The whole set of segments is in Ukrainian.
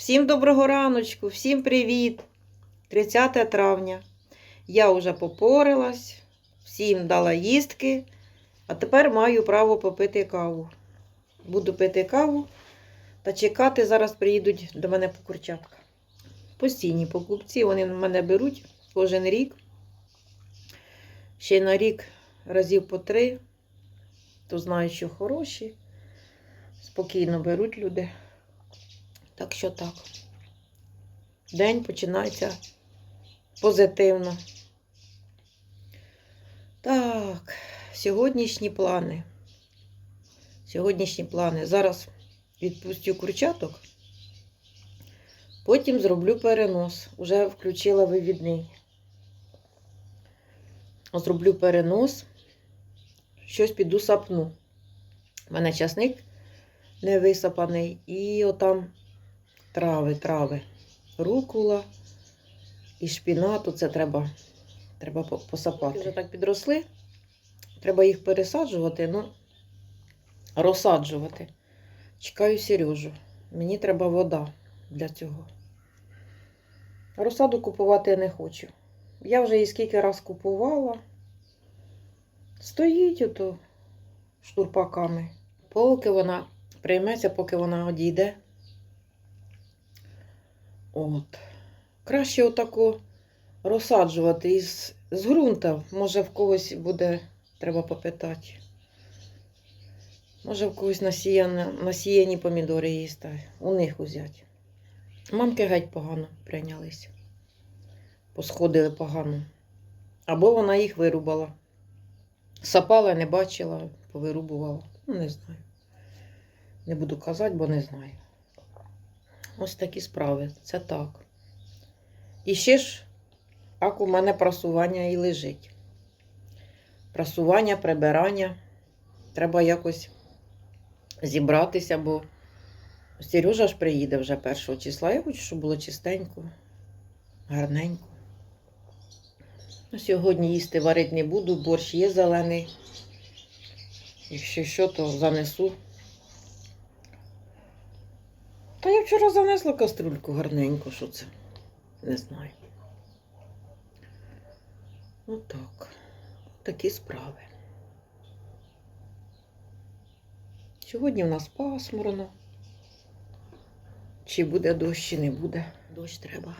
Всім доброго раночку, всім привіт! 30 травня. Я вже попорилась, всім дала їстки, а тепер маю право попити каву. Буду пити каву та чекати, зараз приїдуть до мене покурчатка. Постійні покупці, вони мене беруть кожен рік. Ще на рік разів по три, то знають, що хороші. Спокійно беруть люди. Так що так. День починається позитивно. Так, сьогоднішні плани. Сьогоднішні плани. Зараз відпустю курчаток. Потім зроблю перенос. Уже включила вивідний. Зроблю перенос. Щось піду сапну. У мене часник не висапаний. І отам трави, трави. Рукула і шпінату. Це треба, треба по- посапати. Вже так підросли. Треба їх пересаджувати, ну, розсаджувати. Чекаю Сережу. Мені треба вода для цього. Розсаду купувати я не хочу. Я вже її скільки раз купувала. Стоїть ото штурпаками. Поки вона прийметься, поки вона одійде. От. Краще отако розсаджувати із з ґрунта. Може, в когось буде, треба попитати. Може, в когось насіяні, помідори їсти. У них узяти. Мамки геть погано прийнялись. Посходили погано. Або вона їх вирубала. Сапала, не бачила, повирубувала. Ну, не знаю. Не буду казати, бо не знаю. Ось такі справи. Це так. І ще ж, як у мене прасування і лежить. Прасування, прибирання. Треба якось зібратися, бо Сережа ж приїде вже 1 числа. Я хочу, щоб було чистенько, гарненько. Ну, Сьогодні їсти варити не буду, борщ є зелений. Якщо що, то занесу. Та я вчора занесла каструльку гарненько, що це? Не знаю. Отак. Такі справи. Сьогодні в нас пасмурно. Чи буде дощ, чи не буде. Дощ треба.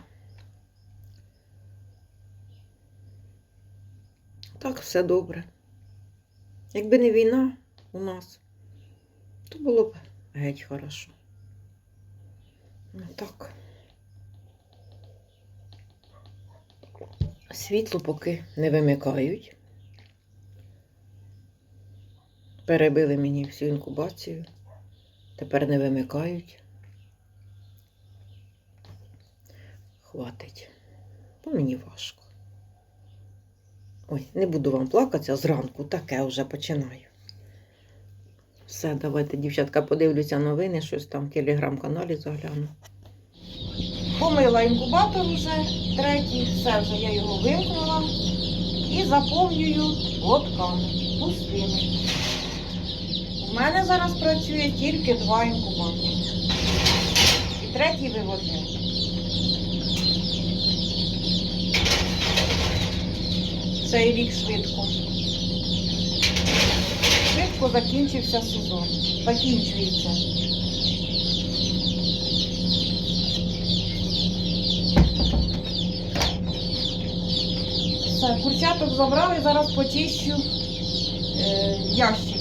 Так, все добре. Якби не війна у нас, то було б геть хорошо. Так. Світло поки не вимикають. Перебили мені всю інкубацію. Тепер не вимикають. Хватить. Бо мені важко. Ой, не буду вам плакатися зранку, таке вже починаю. Все, давайте, дівчатка, подивлюся новини, щось там в телеграм-каналі загляну. Помила інкубатор вже третій, все вже я його вимкнула і заповнюю лотками пустими. У мене зараз працює тільки два інкубатори. І третій виводний. Цей рік швидко швидко закінчився сезон. Закінчується. Все, курчаток забрали, зараз почищу е, ящики.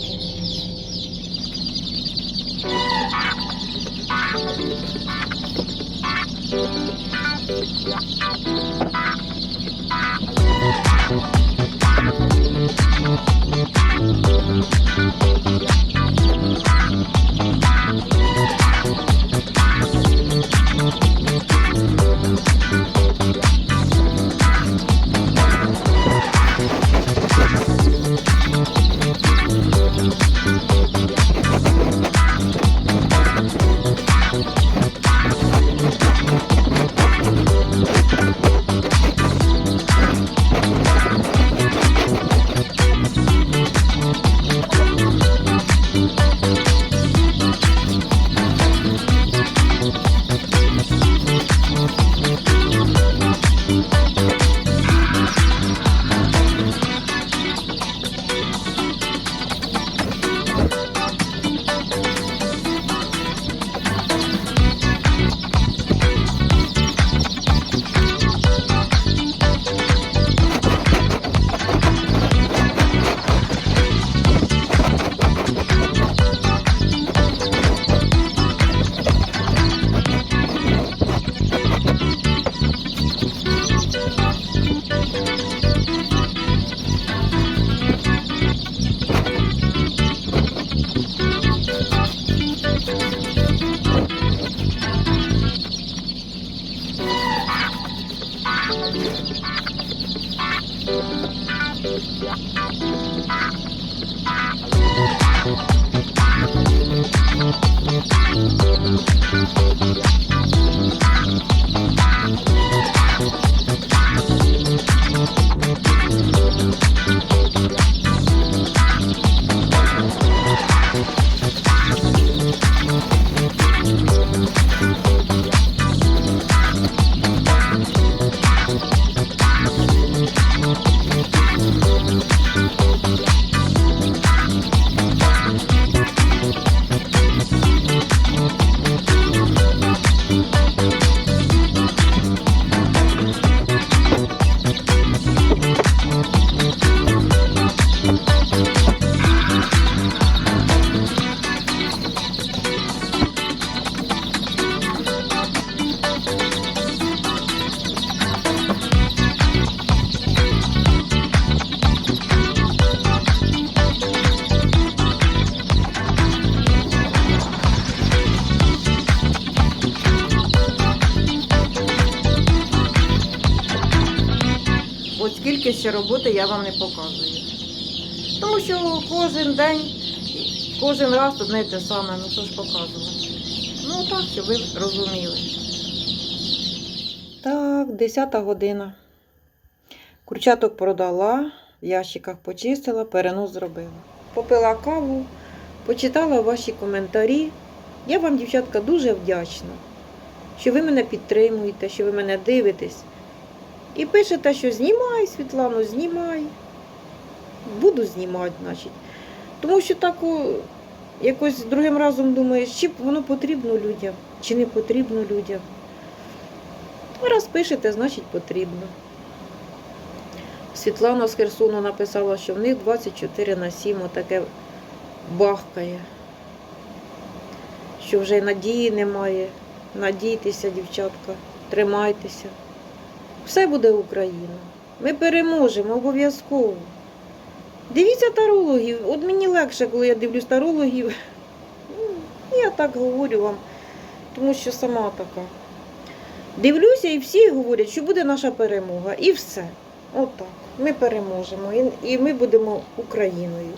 От скільки ще роботи я вам не показую. Тому що кожен день, кожен раз одне те саме, ну що ж показувати. Ну так, щоб ви розуміли. Так, 10 година. Курчаток продала, в ящиках почистила, перенос зробила. Попила каву, почитала ваші коментарі. Я вам, дівчатка, дуже вдячна, що ви мене підтримуєте, що ви мене дивитесь. І пишете, що знімай, Світлану, знімай. Буду знімати, значить. Тому що так якось другим разом думаєш, чи воно потрібно людям, чи не потрібно людям. Раз пишете, значить потрібно. Світлана з Херсону написала, що в них 24 на 7 отаке бахкає. Що вже надії немає. Надійтеся, дівчатка, тримайтеся. Все буде Україна. Ми переможемо обов'язково. Дивіться тарологів. От мені легше, коли я дивлюсь тарологів. Ну, Я так говорю вам, тому що сама така. Дивлюся, і всі говорять, що буде наша перемога. І все. Отак. Ми переможемо. І, ми будемо Україною.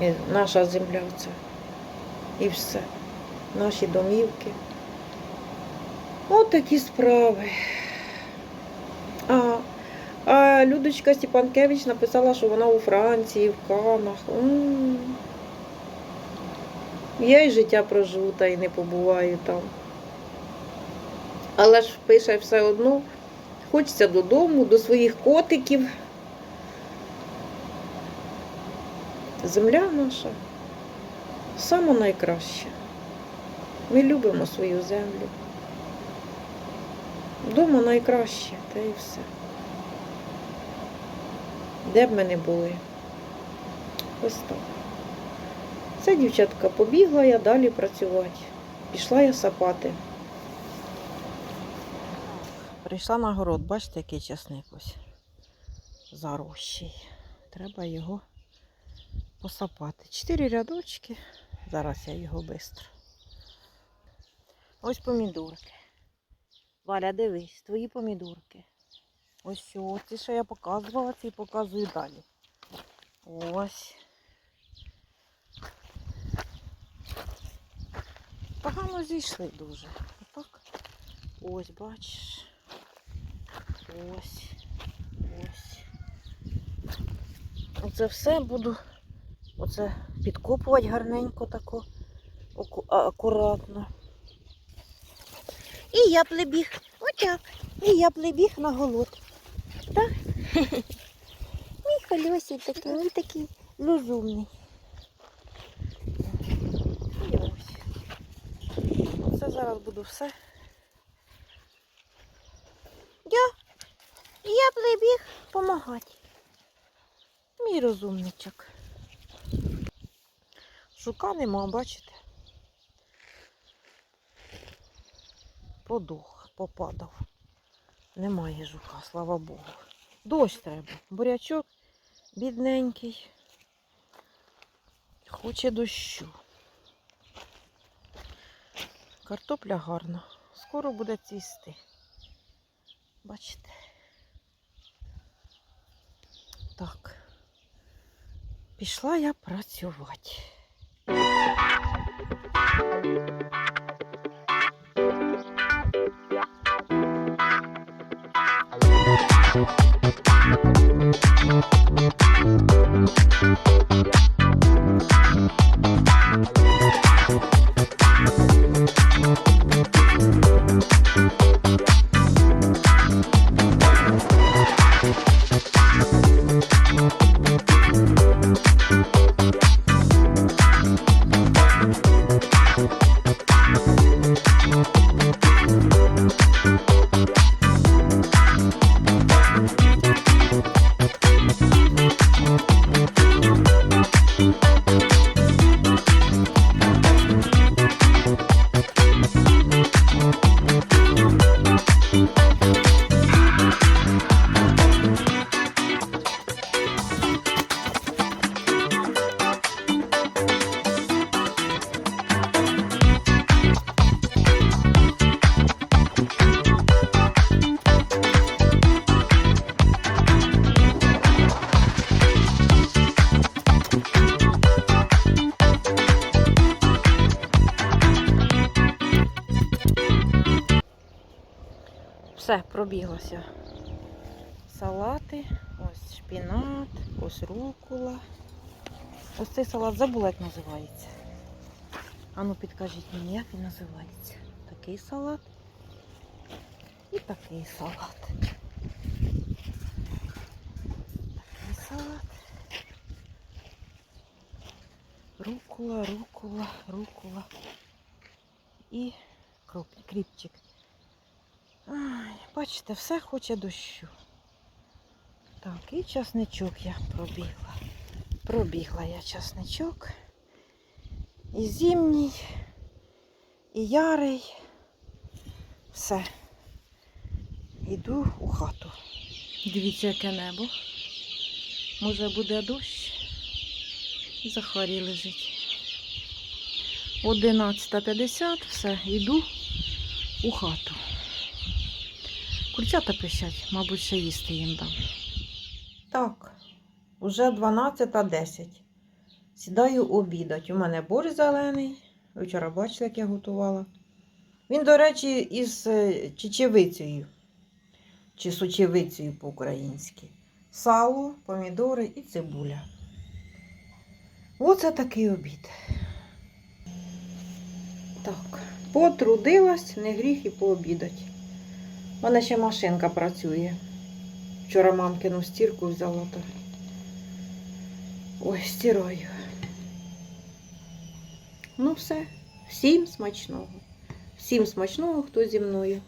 І наша земля це. І все. Наші домівки. От такі справи. А, а Людочка Степанкевич написала, що вона у Франції, в Канах. Я і життя проживу та й не побуваю там. Але ж пише все одно, хочеться додому, до своїх котиків. Земля наша саме найкраща. Ми любимо свою землю. Дома найкраще, та і все. Де б ми не були. Ось так. Це дівчатка побігла я далі працювати. Пішла я сапати. Прийшла на город, бачите, який часник ось зарощий. Треба його посапати. Чотири рядочки. Зараз я його швидко. Ось помідорки. Валя, дивись, твої помідорки. Ось ці, що я показувала, ці показую далі. Ось. Погано зійшли дуже. Отак. Ось, бачиш. Ось. Ось. Оце все буду оце підкопувати гарненько тако, акуратно. І я прибіг. Отак. І я прибіг на голод. Так? Мій колесик такий, він такий розумний. І. Оце зараз буду все. Я, я прибіг допомагати. Мій розумничок. Жука нема, бачите? Подух, попадав. Немає жука, слава Богу. Дощ треба. Бурячок бідненький. Хоче дощу. Картопля гарна. Скоро буде цвісти. Бачите. Так. Пішла я працювати. Thank Все, пробіглося. Салати, ось шпінат, ось рукула. Ось цей салат забула, як називається. Ану, підкажіть мені, як він називається. Такий салат і такий салат. Такий салат. Рукула, рукула, рукула. І кріпчик. Бачите, все хоче дощу. Так, і часничок я пробігла. Пробігла я часничок. І зимній, і ярий. Все. Йду у хату. Дивіться, яке небо. Може буде дощ. І Захарій лежить. 11.50, все, йду у хату. Курчата пищать, мабуть, ще їсти їм дам. Так, уже 12.10. Сідаю обідати. У мене борщ зелений. Вчора бачили, як я готувала. Він, до речі, із е, чечевицею. Чи сочевицею по-українськи. Сало, помідори і цибуля. Оце такий обід. Так, потрудилась, не гріх і пообідать. У мене ще машинка працює. Вчора мамкину стірку взяла то. Ой, стираю. Ну все. Всім смачного. Всім смачного, хто зі мною.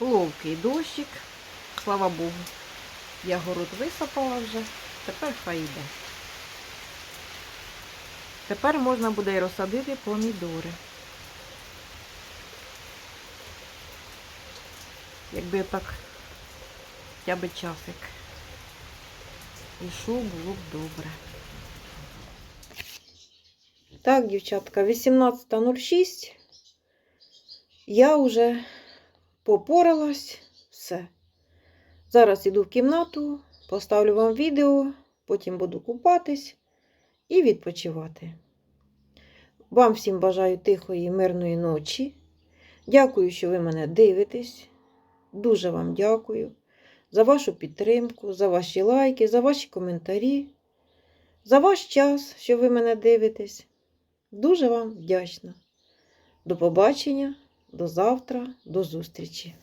Ловкий дощик. Слава Богу. Я город висапала вже. Тепер хай йде. Тепер можна буде і розсадити помідори. Якби так хоча б часик. Ішов, було б добре. Так, дівчатка, 18.06. Я вже попоралась. Все. Зараз іду в кімнату, поставлю вам відео, потім буду купатись і відпочивати. Вам всім бажаю тихої, мирної ночі. Дякую, що ви мене дивитесь. Дуже вам дякую за вашу підтримку, за ваші лайки, за ваші коментарі, за ваш час, що ви мене дивитесь. Дуже вам вдячна. До побачення, до завтра, до зустрічі.